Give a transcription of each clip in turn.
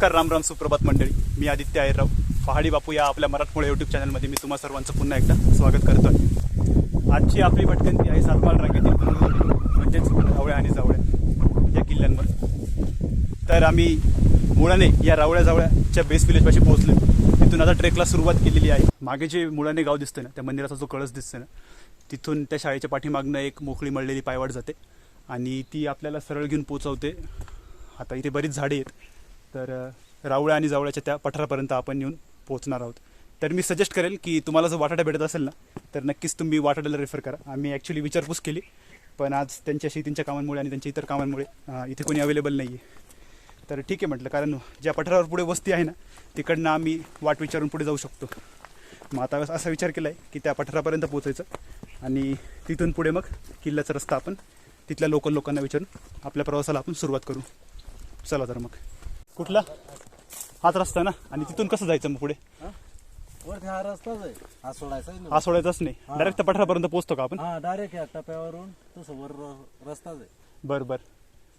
नमस्कार राम राम सुप्रभात मंडळी. मी आदित्य आयराव पहाडी बापू या आपल्या मराठमोळ्या यूट्यूब चॅनलमध्ये मी तुम्हा सर्वांचं पुन्हा एकदा स्वागत करतो आजची आपली भटकंती आहे सातमाल रांगेतील म्हणजेच रावळ्या आणि जावळ्या या किल्ल्यांवर. तर आम्ही मुळाने या रावळ्या जावळ्याच्या बेस विलेजपाशी पोहोचलो तिथून आता ट्रेकला सुरुवात केलेली आहे. मागे जे मुळाने गाव दिसतं ना त्या मंदिराचा जो कळस दिसतो ना तिथून त्या शाळेच्या पाठीमागनं एक मोकळी मळलेली पायवाट जाते आणि ती आपल्याला सरळ घेऊन पोचवते आता इथे बरीच झाडे आहेत. तर रावळ्या आणि जावळ्याच्या त्या पठारापर्यंत आपण येऊन पोहोचणार आहोत. तर मी सजेस्ट करेल की तुम्हाला जर वाटाडा भेटत असेल ना तर नक्कीच तुम्ही वाटाड्याला रेफर करा. आम्ही ॲक्च्युली विचारपूस केली पण आज त्यांच्या शेतींच्या कामांमुळे आणि त्यांच्या इतर कामांमुळे इथे कोणी अवेलेबल नाही आहे तर ठीक आहे म्हटलं कारण ज्या पठारावर पुढे वस्ती आहे ना तिकडनं आम्ही वाट विचारून पुढे जाऊ शकतो. मग आता असा विचार केला आहे की त्या पठारापर्यंत पोचायचं आणि तिथून पुढे मग किल्ल्याचा रस्ता आपण तिथल्या लोकल लोकांना विचारून आपल्या प्रवासाला आपण सुरुवात करू. चला तर मग. कुठला? हाच रस्ता ना? आणि तिथून कसं जायचं मग पुढे? वरती हा रस्ताच आहे. हा सोडायचा आहे ना. हा सोडायचाच नाही. डायरेक्ट त्या पठारापर्यंत पोहोचतो का आपण? हा डायरेक्ट या टप्प्यावरून तसं वर र- रस्ताच आहे. बरं बरं.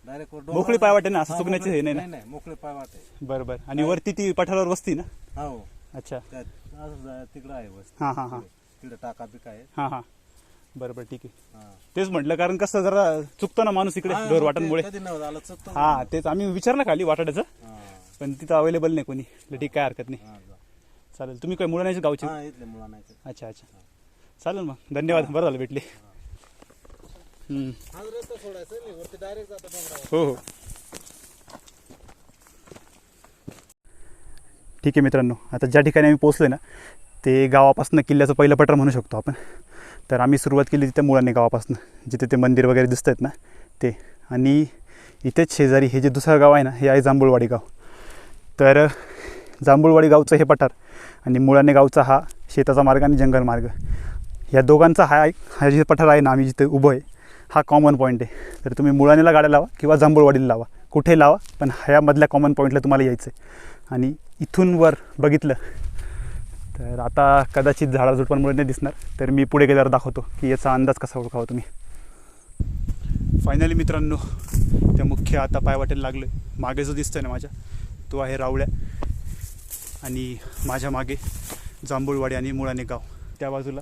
डायरेक्ट वर मोकळी पायवाट आहे. ना, असं चुकण्याचं मोकळी- हे नाही ना? नाही नाही मोकळी पायवाट आहे. बरं बरं. आणि वरती ती पठारावर वस्ती ना? हा. हो अच्छा. त्यात असं जा- तिकडं आहे बस हा, हा, हा. तिकडे टाका बिका आहे. हां हां. बरं बरं ठीक आहे. हा. तेच म्हटलं कारण कसं जरा चुकतो ना माणूस इकडे डोर ते वाटांमुळे. कधी नव्हतं आलं चुकतं हा तेच आम्ही विचारलं खाली वाटाड्याचं हा. पण तिथं अवेलेबल नाही कोणी. म्हटलं ठीक काय हरकत नाही. हा, जा. चालेल तुम्ही काय मुळाण्याचे गावचे? हा इथले मुलांना अच्छा अच्छा. चालेल मग धन्यवाद बरं झालं भेटले. हम्म. हा रस्ता सोडायचा नाही वरती डायरेक्ट जातं डोंगरावर हो हो. ठीक आहे मित्रांनो आता ज्या ठिकाणी आम्ही पोहोचलो ना ते गावापासून किल्ल्याचं पहिलं पठार म्हणू शकतो आपण. तर आम्ही सुरुवात केली तिथे मुळाने गावापासून जिथे ते मंदिर वगैरे दिसत आहेत ना ते. आणि इथेच शेजारी हे जे दुसरं गाव आहे ना हे आहे जांभूळवाडी गाव. तर जांभूळवाडी गावचं हे पठार आणि मुळाने गावचा हा शेताचा मार्ग आणि जंगल मार्ग. या दोघांचा हा हा जे पठार आहे ना आम्ही जिथे उभं आहे हा कॉमन पॉईंट आहे. तर तुम्ही मुळानेला गाड्या लावा किंवा जांभूळवाडीला लावा. कुठे लावा पण ह्यामधल्या कॉमन पॉईंटला तुम्हाला यायचं आहे आणि इथून वर बघितलं तर आता कदाचित झाडाझुडपांमुळे नाही दिसणार. तर मी पुढे गेल्यावर दाखवतो की याचा अंदाज कसा ओळखावा तुम्ही. फायनली मित्रांनो त्या मुख्य आता पायवाटेला लागलो लागलं मागे जो दिसतोय ना माझ्या तो आहे रावळ्या आणि माझ्या मागे जांभूळवाडी आणि मुळाने गाव. त्या बाजूला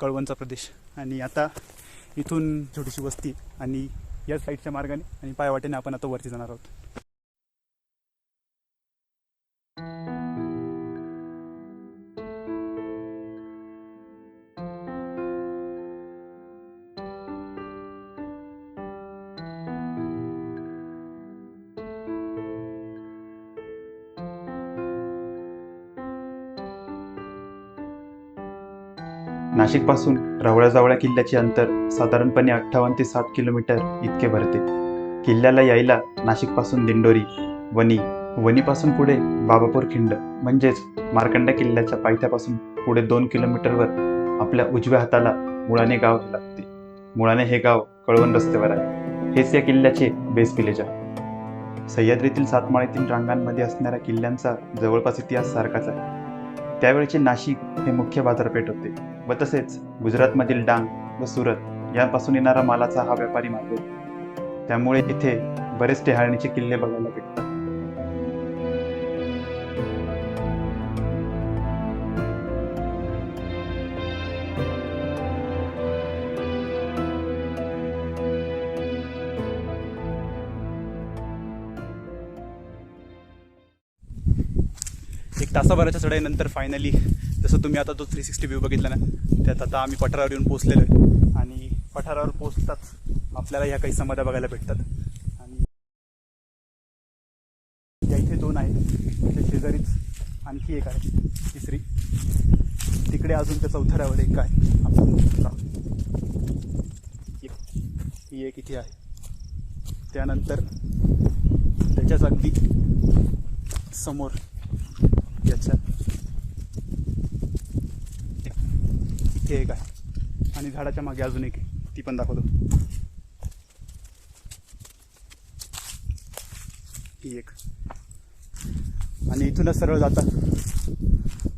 कळवणचा प्रदेश. आणि आता इथून छोटीशी वस्ती आणि या साईडच्या मार्गाने आणि पायवाटेने आपण आता वरती जाणार आहोत. नाशिकपासून रावळ्याजावळ्या किल्ल्याचे अंतर साधारणपणे अठ्ठावन्न ते साठ किलोमीटर इतके भरते. किल्ल्याला यायला नाशिकपासून दिंडोरी वणी वणीपासून पुढे बाबापूर खिंड म्हणजेच मार्कंडा किल्ल्याच्या पायथ्यापासून पुढे दोन किलोमीटरवर आपल्या उजव्या हाताला मुळाणे गाव लागते. मुळाणे हे गाव कळवण रस्त्यावर आहे. हेच या किल्ल्याचे बेस विलेज आहे. सह्याद्रीतील सातमाळेतील रांगांमध्ये असणाऱ्या किल्ल्यांचा जवळपास इतिहास सारखाच आहे. त्यावेळचे नाशिक हे मुख्य बाजारपेठ होते. व तसेच गुजरातमधील डांग व सुरत यांपासून येणारा मालाचा हा व्यापारी मार्ग. त्यामुळे इथे बरेच टेहाळणीचे किल्ले बघायला भेटतात. एक तासाभराच्या चढाईनंतर फायनली जसं तुम्ही आता तो थ्री सिक्स्टी व्ह्यू बघितला ना त्यात आता आम्ही पठारावर येऊन पोचलेलो आहे. आणि पठारावर पोचताच आपल्याला ह्या काही समाध्या बघायला भेटतात. आणि या इथे दोन आहेत. त्या शेजारीच आणखी एक आहे तिसरी. तिकडे अजून त्या चौथऱ्यावर एक आहे. आपण ही एक इथे आहे. त्यानंतर त्याच्याच अगदी समोर याच्या इथे एक आहे. आणि झाडाच्या मागे अजून एक आहे. ती पण दाखवतो. ही एक. आणि इथूनच सरळ जातात.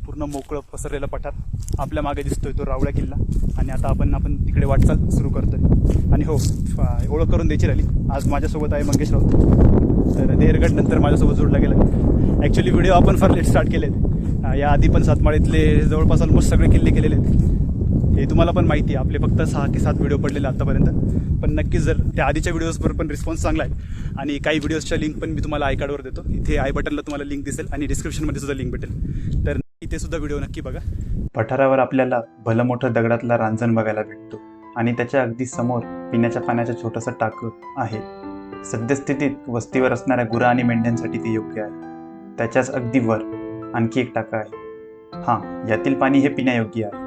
पूर्ण मोकळं पसरलेलं पठार. आपल्या मागे दिसतोय तो रावळ्या किल्ला. आणि आता आपण आपण तिकडे वाटचाल सुरू करतोय. आणि हो ओळख करून द्यायची राहिली. आज माझ्यासोबत आहे मंगेश राऊत. तर देहरगड नंतर माझ्यासोबत जोडला गेला. ॲक्च्युली व्हिडिओ आपण फार लेट स्टार्ट केले आहेत या आधी पण सातमाळीतले जवळपास ऑलमोस्ट सगळे किल्ले केलेले आहेत. हे तुम्हाला पण माहिती आहे. आपले फक्त सहा की सात व्हिडिओ पडलेले आतापर्यंत. पण नक्कीच जर त्या आधीच्या व्हिडिओजवर पण रिस्पॉन्स चांगला आहे. आणि काही व्हिडिओजच्या लिंक पण मी तुम्हाला आय कार्डवर देतो. इथे आय बटनला तुम्हाला लिंक दिसेल आणि डिस्क्रिप्शनमध्ये सुद्धा लिंक भेटेल. तर इथे सुद्धा व्हिडिओ नक्की बघा. पठारावर आपल्याला भलं मोठं दगडातला रांजण बघायला भेटतो. आणि त्याच्या अगदी समोर पिण्याच्या पाण्याचं छोटंसं टाकं आहे. सद्यस्थितीत वस्तीवर असणाऱ्या गुरा आणि मेंढ्यांसाठी ते योग्य आहे. त्याच्याच अगदी वर आणखी एक टाका आहे. हां यातील पाणी हे पिण्यायोग्य आहे.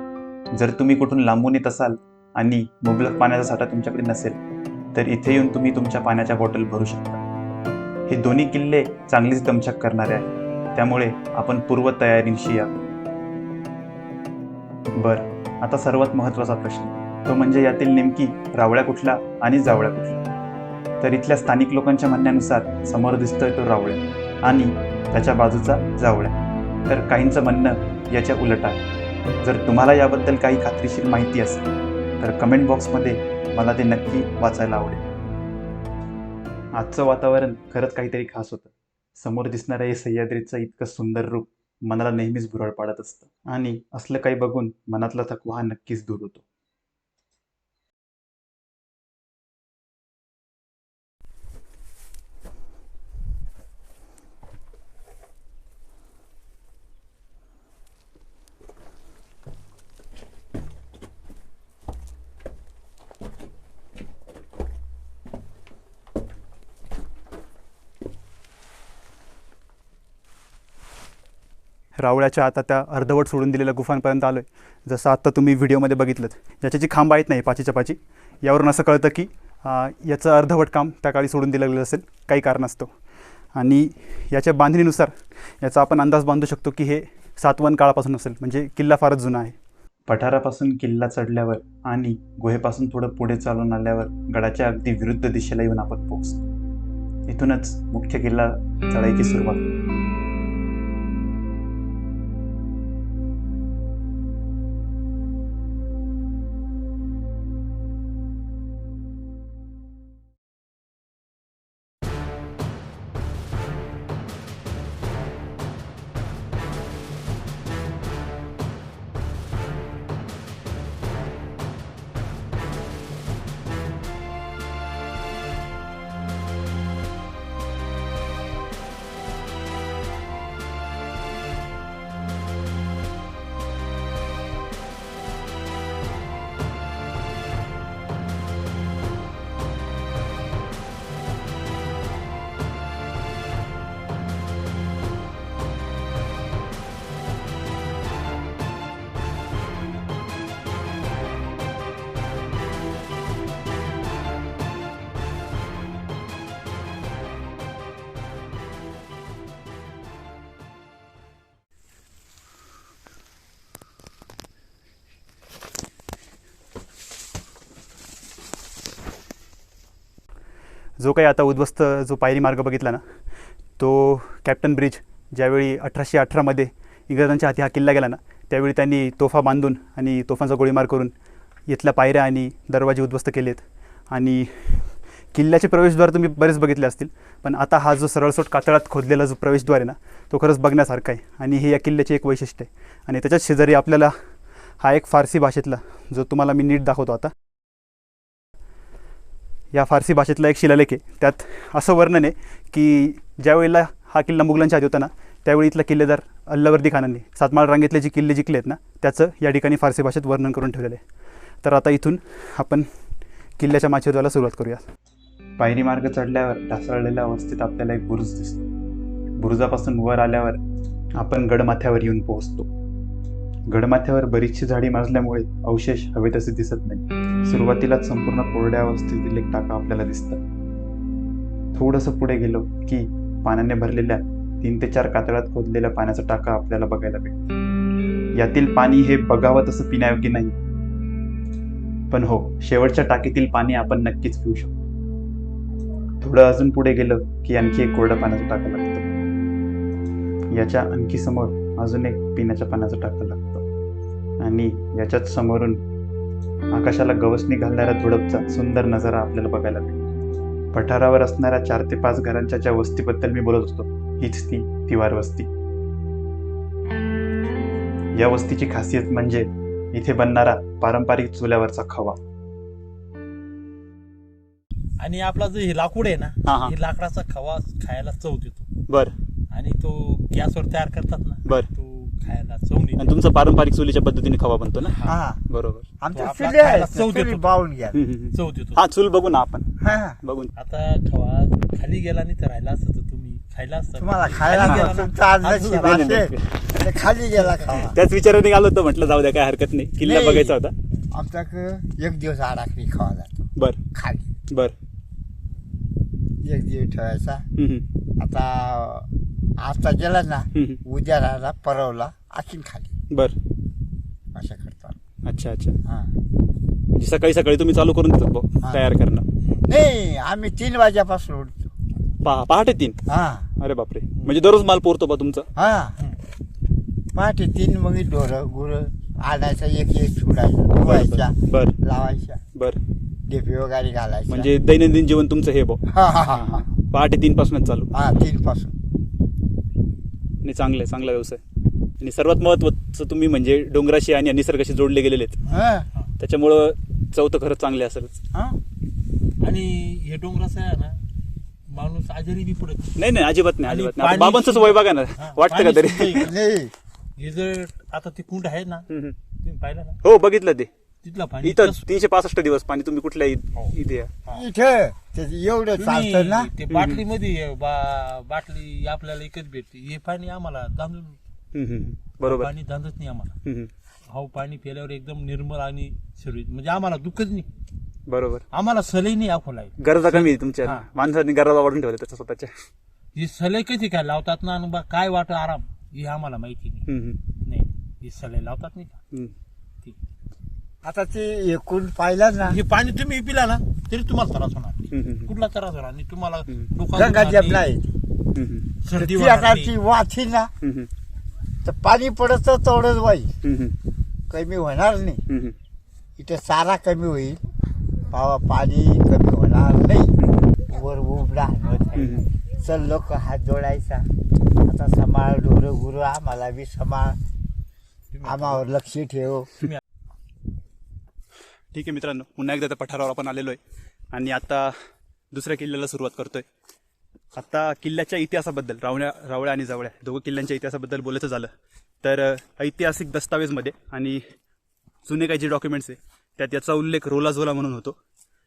जर तुम्ही कुठून लांबून येत असाल आणि मुबलक पाण्याचा साठा तुमच्याकडे नसेल तर इथे येऊन तुम्ही तुमच्या पाण्याच्या बॉटल भरू शकता. हे दोन्ही किल्ले चांगलीच दमछाक करणारे आहेत. त्यामुळे आपण पूर्वतयारीशी या. बर आता सर्वात महत्त्वाचा प्रश्न. तो म्हणजे यातील नेमकी रावळ्या कुठला आणि जावळ्या कुठला? तर इथल्या स्थानिक लोकांच्या म्हणण्यानुसार समोर दिसतोय तो रावळ्या आणि त्याच्या बाजूचा जावळ्या. तर काहींचं म्हणणं याच्या उलट आहे. जर तुम्हाला याबद्दल काही खात्रीशीर माहिती असेल तर कमेंट बॉक्समध्ये मला ते नक्की वाचायला आवडेल. आजचं वातावरण खरंच काहीतरी खास होतं. समोर दिसणाऱ्या या सह्याद्रीचं इतकं सुंदर रूप मनाला नेहमीच भुरळ पाडत असतं. आणि असलं काही बघून मनातला थकवा हा नक्कीच दूर होतो. रावळ्याच्या आता त्या अर्धवट सोडून दिलेल्या गुफांपर्यंत आलो आहे जसं आत्ता तुम्ही व्हिडिओमध्ये बघितलं ज्याच्या जी खांब आहेत नाही पाचीच्या पाची यावरून असं कळतं की याचं अर्धवट काम त्या काळी सोडून दिलं गेलं असेल काही कारणास्तव आणि याच्या बांधणीनुसार याचा आपण अंदाज बांधू शकतो की हे सातवन काळापासून असेल म्हणजे किल्ला फारच जुना आहे. पठारापासून किल्ला चढल्यावर आणि गुहेपासून थोडं पुढे चालून आल्यावर गडाच्या अगदी विरुद्ध दिशेला येऊन आपण पोहोचतो. इथूनच मुख्य किल्ला चढायची सुरुवात. जो काही आता उद्ध्वस्त जो पायरी मार्ग बघितला ना तो कॅप्टन ब्रिज ज्यावेळी अठराशे अठरामध्ये इंग्रजांच्या हाती हा किल्ला गेला ना त्यावेळी त्यांनी तोफा बांधून आणि तोफांचा गोळीमार करून इथल्या पायऱ्या आणि दरवाजे उद्ध्वस्त केलेत. आणि किल्ल्याचे प्रवेशद्वार तुम्ही बरेच बघितले असतील पण आता हा जो सरळसोट कातळात खोदलेला जो प्रवेशद्वार आहे ना तो खरंच बघण्यासारखा आहे. आणि हे या किल्ल्याचे एक वैशिष्ट्य आहे. आणि त्याच्याच शेजारी आपल्याला हा एक फारसी भाषेतला जो तुम्हाला मी नीट दाखवतो आता या फारसी भाषेतला एक शिलालेख आहे. त्यात असं वर्णन आहे की ज्यावेळेला हा किल्ला मुघलांच्या हाती होता ना त्यावेळी इथला किल्लेदार अल्लावर्दी खानांनी सातमाळ रांगेतले जे किल्ले जिंकले आहेत ना त्याचं या ठिकाणी फारसी भाषेत वर्णन करून ठेवलेलं आहे. तर आता इथून आपण किल्ल्याच्या माचेरवाला सुरुवात करूया. पायरी मार्ग चढल्यावर ढासळलेल्या अवस्थेत आपल्याला एक बुरुज दिसतो. बुरुजापासून वर आल्यावर आपण गडमाथ्यावर येऊन पोहोचतो. गडमाथ्यावर बरीचशी झाडी माजल्यामुळे अवशेष हवे तसे दिसत नाही. सुरुवातीलाच संपूर्ण कोरड्या अवस्थेतील एक टाका आपल्याला दिसतं थोडंसं पुढे गेलो की पाण्याने भरलेल्या तीन ते चार कातळात खोदलेल्या पाण्याचा टाका आपल्याला बघायला भेटतो. यातील पाणी हे बघावं तसं पिण्यायोग्य नाही. पण हो शेवटच्या टाकीतील पाणी आपण नक्कीच पिऊ शकतो. थोडं अजून पुढे गेलं की आणखी एक कोरडं पाण्याचं टाकं लागतं. याच्या आणखी समोर अजून एक पिण्याच्या पाण्याचं टाकं लागतं. आणि याच्याच समोरून आकाशाला गवसणी घालणाऱ्या धुडपचा सुंदर नजारा आपल्याला बघायला मिळतो पठारावर असणाऱ्या चार ते पाच घरांच्या ज्या वस्तीबद्दल मी बोलत होतो हीच ती तिवार वस्ती. या वस्तीची खासियत म्हणजे इथे बनणारा पारंपरिक चुल्यावरचा खवा. आणि आपला जो हे लाकूड आहे ना हा, लाकडाचा खवा खायला चव देतो. बर. आणि तो गॅसवर तयार करतात ना बर. तो खायला आणि तुमचा पारंपरिक चुलीच्या पद्धतीने खवा बनतो ना? हा. बरोबर. आमच्या आपला चुले खायला आहेत चव चुली देतो. बावून घ्या. चव देतो. हा चूल बघू ना आपण. हा. बघून. आता खवा खाली गेला नाही तर राहिला असतं तुम्ही खायला असतं. तुम्हाला खायला खाली गेला नको. ना, तुमचा आज आज नशीब झाला. नाही, असेल तर खाली गेला खावा. त्याच विचाराने आलो होतो म्हटलं जाऊ द्या काय हरकत नाही. किल्ला नाही. बघायचा होता. आमच्याकडे एक दिवस आडाखरी खावा जातो. बर. खाली. बर. एक दिवस ठेवायचा. हम्म, हम्म, आता आता गेला ना हम्म, उद्या राहिला परवला आणखीन खाली. बर. असं करतो अच्छा अच्छा. हा. म्हणजे सकाळी सकाळी तुम्ही चालू करून देतात हा. तयार करणं. नाही आम्ही तीन वाजेपासून उठतो. पहा पहाटे तीन? हा. अरे बापरे. म्हणजे दररोज माल पोरतो बा तुमचा? हा. पहाटे तीन मग ढोरं गुरं आणायचा एक एक सोडायचा बर लावायच्या. बर. डेपी वगैरे घालायच्या. म्हणजे दैनंदिन जीवन तुमचं हे हा हा हा हा. पहाटे तीन पासूनच चालू. हा तीन पासून आणि चांगलं आहे चांगला व्यवसाय. आणि सर्वात महत्वाचं तुम्ही म्हणजे डोंगराशी आणि निसर्गाशी जोडले गेलेले आहेत. हा. त्याच्यामुळं चौथं खरंच चांगले असेलच हा. आणि हे डोंगराचं आहे ना माणूस आजारी बी पडत नाही. नाही नाही अजिबात नाही आणि अजिबात नाही. आता पाणी बाबांचंच सुद्धा- वय बघा ना. हा, वाटतं का पाणी तरी? सुद्धा इकडं. नाही हे जर आता ते कुंड आहे ना हम्म, हम्म. तुम्ही पाहिलं ना? हो बघितलं ते. तिथला पाणी इथं तीनशे पासष्ट दिवस पाणी तुम्ही कुठल्या हो. इथे. इथं ते एवढं चालतं ना तुम्ही ते बाटलीमध्ये बा- बाटली आपल्याला एकच भेटते हे पाणी आम्हाला हम्म, हम्म. बरोबर पाणी दांदत नाही आम्हाला हम्म, हम्म. हाव पाणी प्याल्यावर एकदम निर्मळ आणि सुरळीत म्हणजे आम्हाला दुःखच नाही बरोबर आम्हाला सलई नाही अकोला गरजा कमी आहे तुमच्या हा. माणसांनी गरजा वाढून ठेवल्या त्याच्या स्वतःच्या ही सलई कशी काय लावतात ना आणि बा काय वाट आराम हे आम्हाला माहिती नाही हम्म, हम्म. नाही ही सलई लावतात नाही का हम्म. ती. आता ते एकूण पाहिलं ना हे पाणी तुम्ही पिला ना तरी तुम्हाला त्रास होणार नाही. हम्म, हम्म. कुठला त्रास होणार नाही तुम्हाला. डोकं गंगा दुखणार नाही, आहे हम्म. सर्दी ती होणार आकारची नाही. वाची ना हम्म. तर पाणी पडत तर तेवढंच हम्म, हम्म. कमी होणार नाही हम्म. इथं चारा कमी होईल पावा पाणी कमी होणार नाही वर उबडा हम्म. चल लोक हात जोडायचा आता समाळ ढोरं गुरु आम्हाला बी समाळ तुम्ही- आम्हावर लक्ष ठेव तुम्ही ठीक आहे मित्रांनो पुन्हा एकदा त्या पठारावर आपण आलेलो आहे. आणि आता दुसऱ्या किल्ल्याला सुरुवात करतोय. आता किल्ल्याच्या इतिहासाबद्दल रावण्या रावळ्या आणि जावळ्या दोघं किल्ल्यांच्या इतिहासाबद्दल बोलायचं झालं तर ऐतिहासिक दस्तावेजमध्ये आणि जुने काही जे डॉक्युमेंट्स आहे त्यात याचा उल्लेख रोलाझोला म्हणून होतो.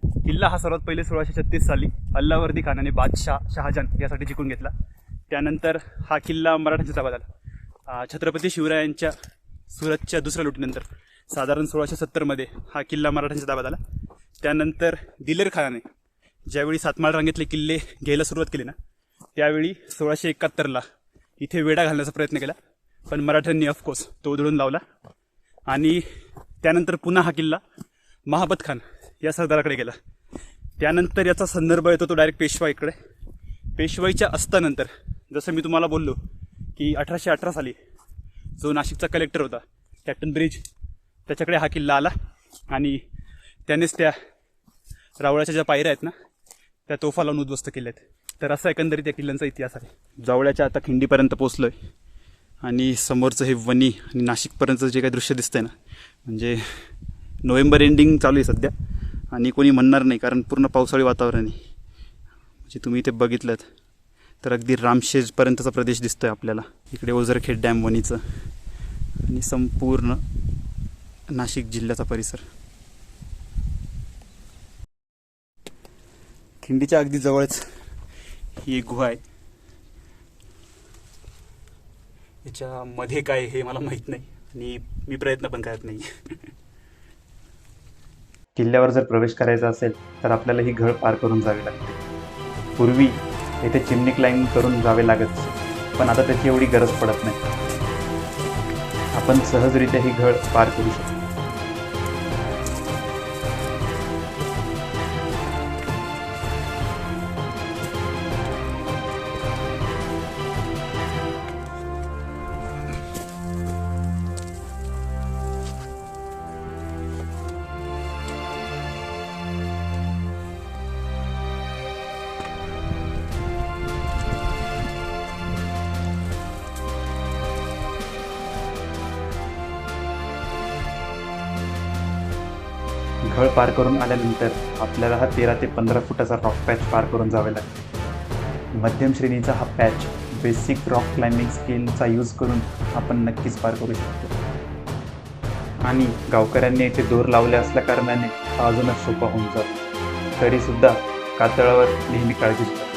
किल्ला हा सर्वात पहिले सोळाशे छत्तीस साली अल्लावर्दी खानाने बादशाह शहाजान यासाठी जिंकून घेतला. त्यानंतर हा किल्ला मराठ्यांच्या ताब्यात आला छत्रपती शिवरायांच्या सुरतच्या दुसऱ्या लुटीनंतर. साधारण सोळाशे सत्तरमध्ये हा किल्ला मराठ्यांच्या ताब्यात आला. त्यानंतर दिलेर खानाने ज्यावेळी सातमाळ रांगेतले किल्ले घ्यायला सुरुवात केली ना त्यावेळी सोळाशे एकाहत्तरला इथे वेढा घालण्याचा प्रयत्न केला. पण मराठ्यांनी ऑफकोर्स तो उधळून लावला. आणि त्यानंतर पुन्हा हा किल्ला महाबत खान या सरदाराकडे गेला. त्यानंतर याचा संदर्भ येतो तो डायरेक्ट पेशवाईकडे. पेशवाईच्या अस्तानंतर जसं मी तुम्हाला बोललो की अठराशे अठरा साली जो नाशिकचा कलेक्टर होता कॅप्टन ब्रिज त्याच्याकडे हा किल्ला आला आणि त्यानेच त्या रावळ्याच्या ज्या पायऱ्या आहेत ना त्या तोफा लावून उद्ध्वस्त केल्या आहेत तर असा एकंदरीत त्या किल्ल्यांचा इतिहास आहे. जावळ्याच्या आता खिंडीपर्यंत पोचलो आहे आणि समोरचं हे वनी आणि नाशिकपर्यंतचं जे काही दृश्य दिसतंय ना म्हणजे नोव्हेंबर एंडिंग चालू आहे सध्या आणि कोणी म्हणणार नाही कारण पूर्ण पावसाळी वातावरण आहे. म्हणजे तुम्ही इथे बघितलं तर अगदी रामशेजपर्यंतचा प्रदेश दिसतोय आपल्याला. इकडे ओझरखेड डॅम वणीचं आणि संपूर्ण नाशिक जिल्ह्याचा परिसर. खिंडीच्या अगदी जवळच ही एक गुहा आहे. याच्यामध्ये काय हे मला माहीत नाही आणि मी प्रयत्न पण करत नाही. किल्ल्यावर जर प्रवेश करायचा असेल तर आपल्याला ही घळ पार करून जावी लागते. पूर्वी येथे चिमणी क्लाइंब करून जावे लागत पण आता त्याची एवढी गरज पडत नाही. आपण सहजरित्या ही घळ पार करू शकतो. फळ पार करून आल्यानंतर आपल्याला हा तेरा ते पंधरा फुटाचा रॉक पॅच पार करून जावे लागेल मध्यम श्रेणीचा हा पॅच बेसिक रॉक क्लाइम्बिंग स्किलचा यूज करून आपण नक्कीच पार करू शकतो. आणि गावकऱ्यांनी येथे दोर लावले असल्या कारणाने हा अजूनच सोपा होऊन जातो. तरीसुद्धा कातळावर नेहमी काळजी घ्या.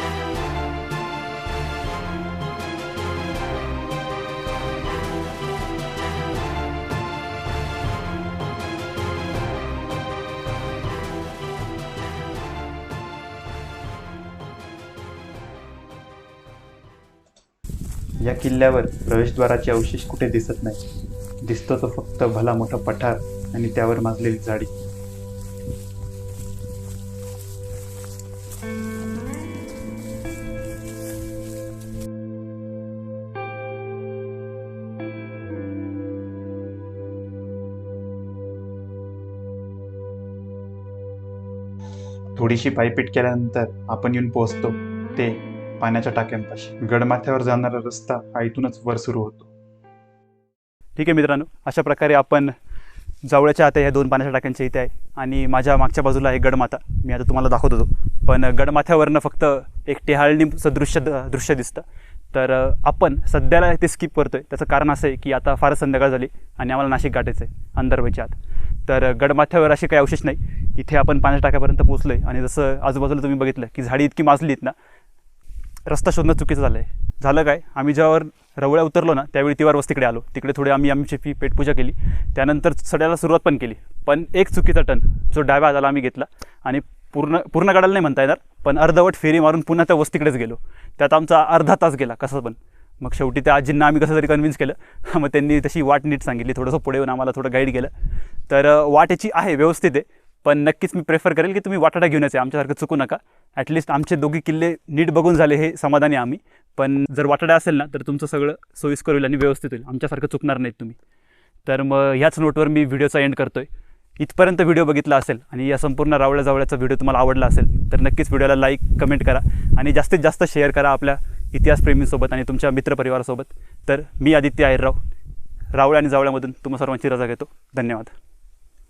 किल्ल्यावर प्रवेशद्वाराचे अवशेष कुठे दिसत नाही. दिसतो तो फक्त भला मोठा पठार आणि त्यावर माजलेली झाडी थोडीशी पायपीट केल्यानंतर आपण येऊन पोहोचतो. ते पाण्याच्या टाक्यांपाशी. गडमाथ्यावर जाणारा रस्ता हा इथूनच वर सुरू होतो. ठीक आहे मित्रांनो अशा प्रकारे आपण जवळच्या आता ह्या दोन पाण्याच्या टाक्यांच्या इथे आहे आणि माझ्या मागच्या बाजूला आहे गडमाथा. मी आता तुम्हाला दाखवत होतो. पण गडमाथ्यावरनं फक्त एक टेहाळणी सदृश्य द- दृश्य दिसतं. तर आपण सध्याला ते स्किप करतो आहे त्याचं कारण असं आहे की आता फारच संध्याकाळ झाली आणि आम्हाला नाशिक गाठायचं आहे अंधार आत. तर गडमाथ्यावर असे काही अवशेष नाही. इथे आपण पाण्याच्या टाक्यापर्यंत पोहोचलो आहे आणि जसं आजूबाजूला तुम्ही बघितलं की झाडी इतकी माजली आहेत ना रस्ता शोधणं चुकीचं झालं आहे झालं काय? आम्ही ज्यावर रवळ्या उतरलो ना त्यावेळी तिवार वस्तीकडे आलो. तिकडे थोडी आम्ही आमची फी पेटपूजा केली. त्यानंतर चढायला सुरुवात पण केली. पण एक चुकीचा टन जो डाव्या हाताला आम्ही घेतला आणि पूर्ण पूर्ण गडाला नाही म्हणता येणार पण अर्धवट फेरी मारून पुन्हा त्या वस्तीकडेच गेलो. त्यात आमचा अर्धा तास गेला कसं पण. मग शेवटी त्या आजींना आम्ही कसं तरी कन्व्हिन्स केलं. मग त्यांनी तशी वाट नीट सांगितली थोडंसं पुढे येऊन आम्हाला थोडं गाईड केलं. तर वाट याची आहे व्यवस्थित आहे. पण नक्कीच मी प्रेफर करेल की तुम्ही वाटाडा घेऊनच आहे आमच्यासारखं चुकू नका. ॲटलिस्ट आमचे दोघी किल्ले नीट बघून झाले हे समाधानी आम्ही. पण जर वाटाडा असेल ना तर तुमचं सगळं सोयीस्कर होईल आणि व्यवस्थित होईल. आमच्यासारखं चुकणार नाहीत तुम्ही. तर मग ह्याच नोटवर मी व्हिडिओचा एंड करतोय. इथपर्यंत व्हिडिओ बघितला असेल आणि या संपूर्ण रावळ्या जावळ्याचा व्हिडिओ तुम्हाला आवडला असेल तर नक्कीच व्हिडिओला लाईक कमेंट करा आणि जास्तीत जास्त शेअर करा आपल्या इतिहासप्रेमींसोबत आणि तुमच्या मित्रपरिवारासोबत. तर मी आदित्य आहेरराव रावळ्या आणि जावळ्यामधून तुम्हा सर्वांची रजा घेतो. धन्यवाद.